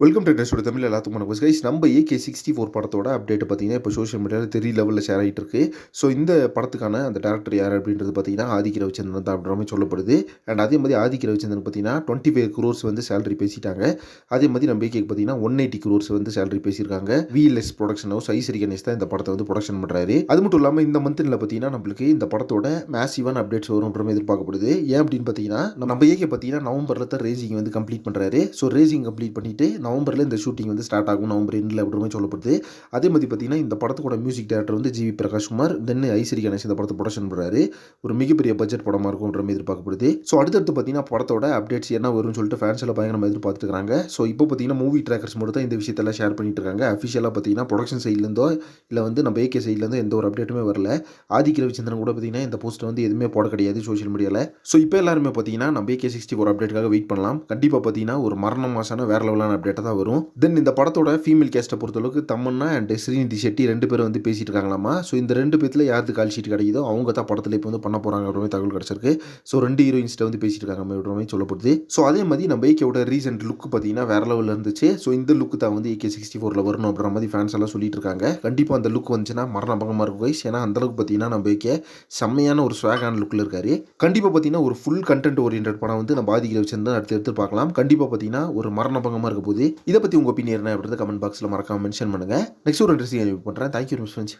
Welcome to டெஸ்டோட Tamil எல்லாத்துக்கும் வணக்கம். Guys நம்ம ஏகே சிக்ஸ்டி ஃபோர் படத்தோட அப்டேட் பார்த்தீங்கன்னா இப்போ சோஷியல் மீடியாவில் தெரிய லெவலில் ஷேர் ஆகிட்டு இருக்கு. ஸோ இந்த படத்துக்கான அந்த டேரக்டர் யார் அப்படின்றது பார்த்தீங்கன்னா ஆதிக்க ரவிச்சந்திரன் தான் அப்படின்ற மாதிரி சொல்லப்படுது. அண்ட் அதே மாதிரி ஆதிக்க ரவிச்சந்திரன் பார்த்தீங்கன்னா டுவெண்ட்டி ஃபைவ் க்ரோர்ஸ் வந்து சேலரி பேசிட்டாங்க. அதே மாதிரி நம்ம ஏகேக்கு பார்த்தீங்கன்னா ஒன் எயிட்டி க்ரோர்ஸ் வந்து சேலரி பேசியிருக்காங்க. Vels production house Ishari Ganesh தான் இந்த படத்தை வந்து ப்ரொடக்ஷன் பண்ணுறாரு அது மட்டும் இல்லாமல் இந்த மந்தில் பார்த்தீங்கன்னா நம்மளுக்கு இந்த படத்தோட மேசிவான அப்டேட்ஸ் வரும்ன்ற மாதிரி எதிர்பார்க்கப்படுது. ஏன் அப்படின்னு பார்த்தீங்கன்னா நம்ம ஏகே பார்த்தீங்கன்னா நவம்பரில் தான் ரேசிங் வந்து கம்ப்ளீட் பண்ணுறாரு ஸோ ரேசிங் கம்ப்ளீட் பண்ணிட்டு நவம்பரில் இந்த ஷூட்டிங் வந்து ஸ்டார்ட் ஆகும். நவம்பர் எண்டில் அப்படின்ற மாதிரி சொல்லப்படுது. அதே மாதிரி பார்த்தீங்கன்னா இந்த படத்தோட மியூசிக் டேரக்டர் வந்து ஜிவி பிரகாஷ்குமார் தென் ஐஸ்வரி கணேஷ் இந்த படத்தை ப்ரொடக்ஷன் பண்ணுறாரு ஒரு மிகப்பெரிய பட்ஜெட் படமாக இருக்கும்ன்ற மாதிரி எதிர்பார்க்கப்படுது. ஸோ அடுத்தடுத்து பார்த்தீங்கன்னா படத்தோட அப்டேட்ஸ் என்ன வரும்னு சொல்லிட்டு ஃபேன்ஸ் எல்லாம் பயங்கரமாக எதிர்பார்த்துட்டு இருக்காங்க ஸோ இப்போ பார்த்தீங்கன்னா மூவி ட்ராக்கர்ஸ் மட்டும் தான் இந்த விஷயத்தெல்லாம் ஷேர் பண்ணிட்டு இருக்காங்க அஃபிஷியலாக பார்த்தீங்கன்னா ப்ரொடக்ஷன் சைட்லேருந்தோ இல்லை வந்து நம்ம ஏகே சைட்லேருந்து எந்த ஒரு அப்டேட்டுமே வரல. ஆதிக்க ரவிச்சந்திரன் கூட பார்த்தீங்கன்னா இந்த போஸ்ட்டை வந்து எதுவுமே போட கிடையாது சோஷியல் மீடியாவில் ஸோ இப்போ எல்லாருமே பார்த்தீங்கன்னா நம்ம ஏகே சிக்ஸ்டி ஒரு அப்டேட்டுக்காக வெயிட் பண்ணலாம். கண்டிப்பாக பார்த்தீங்கன்னா ஒரு மரண மாசான வேற லெவலான அப்டேட் தான் வரும். தென் இந்த படத்தோட ஃபீமேல் கேஸ்ட்டை பொறுத்தளவுக்கு தமன்னா அண்ட் ஸ்ரீநிதி ஷெட்டி ரெண்டு பேரும் வந்து பேசிட்டு இருக்காங்களாமா? ஸோ இந்த ரெண்டு பேர்த்தில் யாருக்கு கால் ஷீட் கிடைக்குதோ அவங்க தான் படத்தில் இப்போ வந்து பண்ண போகிறாங்க மாதிரி தகவல் கிடச்சிருக்கு. ஸோ ரெண்டு ஹீரோயின்ஸ்ட்டை வந்து பேசிட்டு இருக்காங்க அப்படின்ற மாதிரி சொல்லப்படுது. ஸோ அதே மாதிரி நம்ம ஏகேவோட ரீசெண்ட் லுக் பார்த்தீங்கன்னா வேற லெவலில் இருந்துச்சு. ஸோ இந்த லுக் தான் வந்து ஏகே சிக்ஸ்டி ஃபோரில் வரணும் அப்படின்ற மாதிரி ஃபேன்ஸ் எல்லாம் சொல்லிட்டு இருக்காங்க. கண்டிப்பாக அந்த லுக் வந்துச்சுன்னா மரண பக்கமாக இருக்கும் வைஸ் ஏன்னா அந்த அளவுக்கு பார்த்தீங்கன்னா நம்ம ஏகே செம்மையான ஒரு ஸ்வாகான லுக்கில் இருக்காரு. கண்டிப்பாக பார்த்தீங்கன்னா ஒரு ஃபுல் கண்டென்ட் ஓரியன்ட் படம் வந்து நம்ம பாதிக்கிற வச்சிருந்தா அடுத்து எடுத்து பார்க்கலாம். கண்டிப்பாக பார்த்தீங்கன்னா ஒரு மரண பங்கமாக இருக்க போது இதை பற்றி உங்கள் ஒப்பீனியன் என்ன அப்படின்றத கமெண்ட் பாக்ஸில் மறக்காமல் மென்ஷன் பண்ணுங்கள் நெக்ஸ்ட் ஒரு இன்ட்ரெஸ்டிங் பண்ணுறேன் தேங்க்யூ மிஸ் ஃப்ரெண்ட்ஸ்